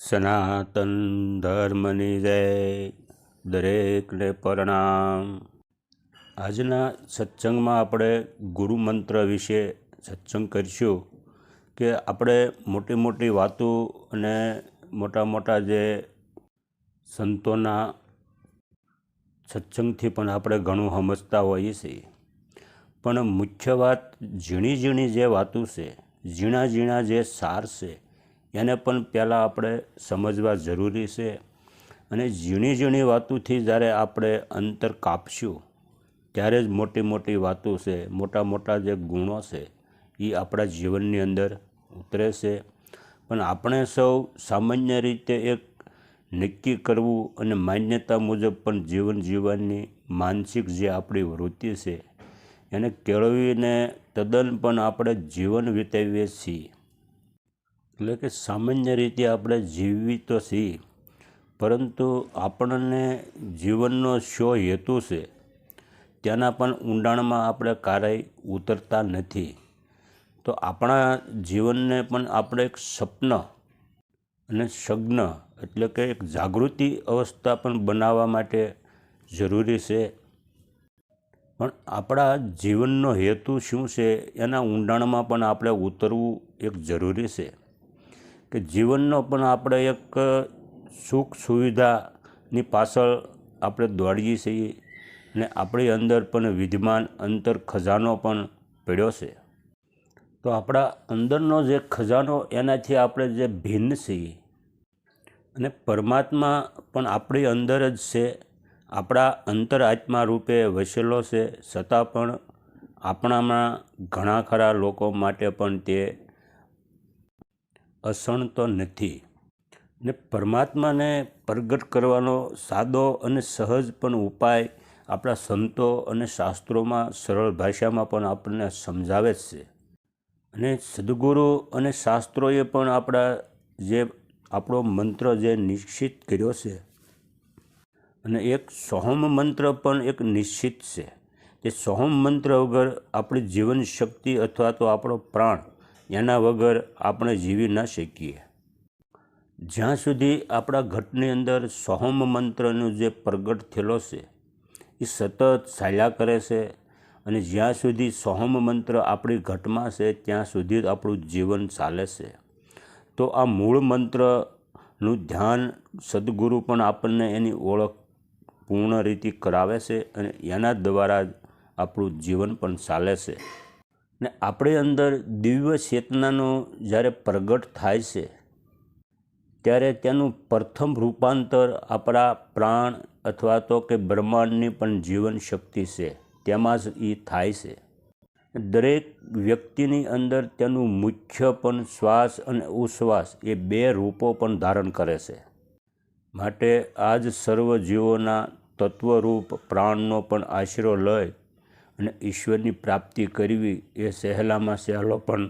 સનાતન ધર્મની જય દરેકને પ્રણામ આજના સત્સંગમાં આપણે ગુરુ મંત્ર વિશે સત્સંગ કરીશું કે આપણે મોટી મોટી વાતો અને મોટા મોટા જે સંતોના સત્સંગથી પણ આપણે ઘણું સમજતા હોઈએ છીએ. પણ મુખ્ય વાત ઝીણી ઝીણી જે વાતો છે, ઝીણા ઝીણા જે સાર છે, એને પણ પહેલાં આપણે સમજવા જરૂરી છે. અને ઝીણી ઝીણી વાતોથી જ્યારે આપણે અંતર કાપશું, ત્યારે જ મોટી મોટી વાતો છે, મોટા મોટા જે ગુણો છે, એ આપણા જીવનની અંદર ઉતરે છે. પણ આપણે સૌ સામાન્ય રીતે એક નક્કી કરવું અને માન્યતા મુજબ પણ જીવન જીવવાની માનસિક જે આપણી વૃત્તિ છે, એને કેળવીને તદ્દન પણ આપણે જીવન વિતાવીએ છીએ. એટલે કે સામાન્ય રીતે આપણે જીવી તો છીએ, પરંતુ આપણને જીવનનો શો હેતુ છે તેના પણ ઊંડાણમાં આપણે કારાય ઉતરતા નથી. તો આપણા જીવનને પણ આપણે એક સપન અને સગ્ન એટલે કે એક જાગૃતિ અવસ્થા પણ બનાવવા માટે જરૂરી છે. પણ આપણા જીવનનો હેતુ શું છે? એના ઊંડાણમાં પણ આપણે ઉતરવું એક જરૂરી છે. કે જીવનનો પણ આપણે એક સુખ સુવિધાની પાછળ આપણે દોડીએ છીએ અને આપણી અંદર પણ વિદ્યમાન અંતર ખજાનો પણ પડ્યો છે. તો આપણા અંદરનો જે ખજાનો, એનાથી આપણે જે ભિન્ન છીએ અને પરમાત્મા પણ આપણી અંદર જ છે. આપણા અંતર આત્મા રૂપે વસેલો છે. છતાં પણ આપણામાં ઘણા ખરા લોકો માટે પણ તે અસણતો નથી. ને પરમાત્માને પ્રગટ કરવાનો સાદો અને સહજ પણ ઉપાય આપણા સંતો અને શાસ્ત્રોમાં સરળ ભાષામાં પણ આપણને સમજાવે જ છે. અને સદગુરુ અને શાસ્ત્રોએ પણ આપણા જે આપણો મંત્ર જે નિશ્ચિત કર્યો છે. અને એક સોહમ મંત્ર પણ એક નિશ્ચિત છે. એ સોહમ મંત્ર વગર આપણી જીવન શક્તિ અથવા તો આપણો પ્રાણ એના વગર આપણે જીવી ન શકીએ. જ્યાં સુધી આપણા ઘટની અંદર સોહમ મંત્રનો જે પ્રગટ થયેલો છે, એ સતત ચાલ્યા કરે છે અને જ્યાં સુધી સોહમ મંત્ર આપણી ઘટમાં છે, ત્યાં સુધી આપણું જીવન ચાલે છે. તો આ મૂળ મંત્રનું ધ્યાન સદગુરુ પણ આપણને એની ઓળખ પૂર્ણ રીતે કરાવે છે અને એના દ્વારા આપણું જીવન પણ ચાલે છે. ને આપણી અંદર દિવ્ય ચેતનાનો જ્યારે પ્રગટ થાય છે, ત્યારે તેનું પ્રથમ રૂપાંતર આપણા પ્રાણ અથવા તો કે બ્રહ્માંડની પણ જીવન શક્તિ છે. તેમાં જ એ થાય છે. દરેક વ્યક્તિની અંદર તેનું મુખ્ય પણ શ્વાસ અને ઉશ્વાસ એ બે રૂપો પણ ધારણ કરે છે. માટે આજ સર્વ જીવોના તત્વરૂપ પ્રાણનો પણ આશરો લઈ અને ઈશ્વરની પ્રાપ્તિ કરવી એ સહેલામાં સહેલો પણ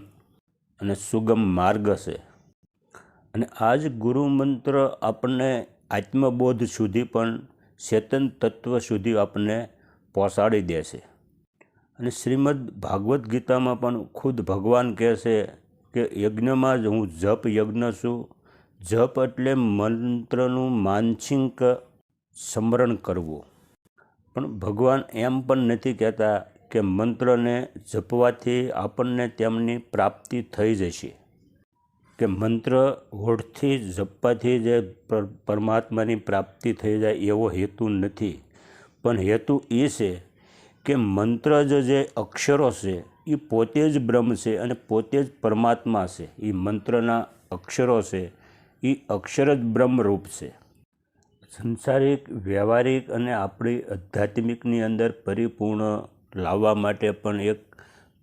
અને સુગમ માર્ગ છે. અને આ જ ગુરુ મંત્ર આપણને આત્મબોધ સુધી પણ ચેતન તત્વ સુધી આપણને પહોંચાડી દે છે. અને શ્રીમદ ભાગવદ્ ગીતામાં પણ ખુદ ભગવાન કહે છે કે યજ્ઞમાં જ હું જપ યજ્ઞ છું. જપ એટલે મંત્રનું માનસિક સ્મરણ કરવું. પણ ભગવાન એમ પણ નથી કહેતા કે મંત્રને જપવાથી આપણને તેમની પ્રાપ્તિ થઈ જશે. કે મંત્ર હોઠથી જપવાથી જે પરમાત્માની પ્રાપ્તિ થઈ જાય એવો હેતુ નથી. પણ હેતુ એ છે કે મંત્ર જ જે અક્ષરો છે એ પોતે જ બ્રહ્મ છે અને પોતે જ પરમાત્મા છે. એ મંત્રના અક્ષરો છે એ અક્ષર જ બ્રહ્મરૂપ છે. સંસારિક, વ્યવહારિક અને આપણી આધ્યાત્મિકની અંદર પરિપૂર્ણ લાવવા માટે પણ એક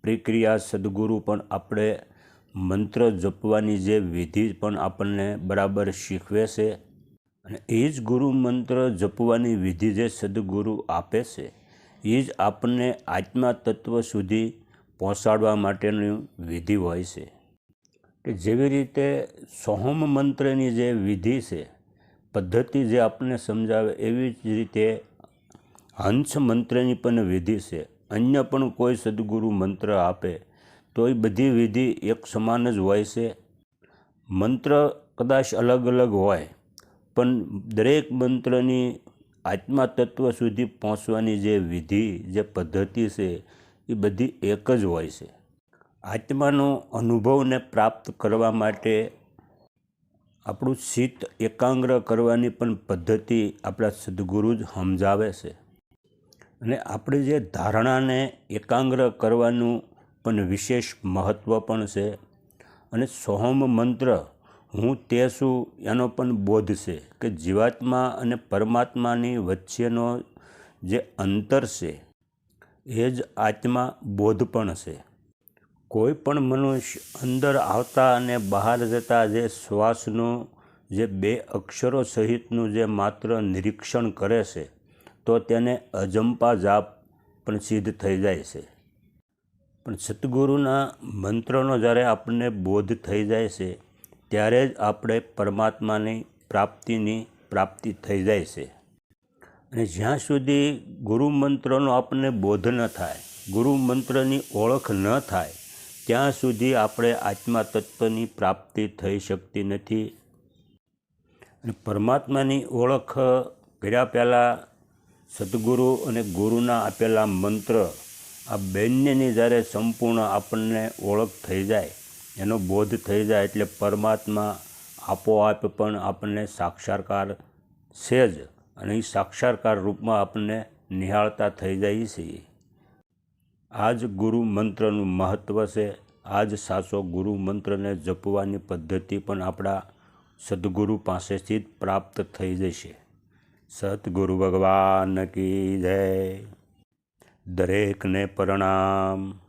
પ્રક્રિયા સદગુરુ પણ આપણે મંત્ર જપવાની જે વિધિ પણ આપણને બરાબર શીખવે છે. અને એ જ ગુરુ મંત્ર જપવાની વિધિ જે સદગુરુ આપે છે. એ જ આપણને આત્મા તત્વ સુધી પહોંચાડવા માટેની વિધિ હોય છે. કે જેવી રીતે સોહમ મંત્રની જે વિધિ છે, પદ્ધતિ જે આપણને સમજાવે એવી જ રીતે હંસ મંત્રની પણ વિધિ છે. અન્ય પણ કોઈ સદગુરુ મંત્ર આપે તો એ બધી વિધિ એક સમાન જ હોય છે. મંત્ર કદાચ અલગ અલગ હોય, પણ દરેક મંત્રની આત્મા તત્વ સુધી પહોંચવાની જે વિધિ, જે પદ્ધતિ છે, એ બધી એક જ હોય છે. આત્માનો અનુભવને પ્રાપ્ત કરવા માટે આપણું ચિત્ત એકાગ્ર કરવાની પણ પદ્ધતિ આપણા સદગુરુ જ સમજાવે છે. અને આપણી જે ધારણાને એકાગ્ર કરવાનું પણ વિશેષ મહત્ત્વ પણ છે. અને સોહમ મંત્ર હું તે છું એનો પણ બોધ છે કે જીવાત્મા અને પરમાત્માની વચ્ચેનો જે અંતર છે, એ જ આત્મા બોધ પણ છે. કોઈ પણ મનુષ્ય અંદર આવતા અને બહાર જતા જે શ્વાસનું જે બે અક્ષરો સહિતનું જે માત્ર નિરીક્ષણ કરે છે, તો તેને અજંપા જાપ પણ સિદ્ધ થઈ જાય છે. પણ સદગુરુના મંત્રનો જ્યારે આપણને બોધ થઈ જાય છે ત્યારે જ આપણે પરમાત્માની પ્રાપ્તિની પ્રાપ્તિ થઈ જાય છે. અને જ્યાં સુધી ગુરુ મંત્રનો આપણને બોધ ન થાય ગુરુ મંત્રની ઓળખ ન થાય, ત્યાં સુધી આપણે આત્મા તત્વની પ્રાપ્તિ થઈ શકતી નથી. અને પરમાત્માની ઓળખ કર્યા પહેલાં સદગુરુ અને ગુરુના આપેલા મંત્ર આ બંનેની જ્યારે સંપૂર્ણ આપણને ઓળખ થઈ જાય એનો બોધ થઈ જાય એટલે પરમાત્મા આપોઆપ પણ આપણને સાક્ષાત્કાર છે જ અને એ સાક્ષાત્કાર રૂપમાં આપણને નિહાળતા થઈ જાય છે. આ જ ગુરુ મંત્રનું મહત્ત્વ છે. આ જ સાચો ગુરુ મંત્રને જપવાની પદ્ધતિ પણ આપણા સદગુરુ પાસેથી જ પ્રાપ્ત થઈ જશે. સદગુરુ ભગવાન કી જય. દરેકને પ્રણામ.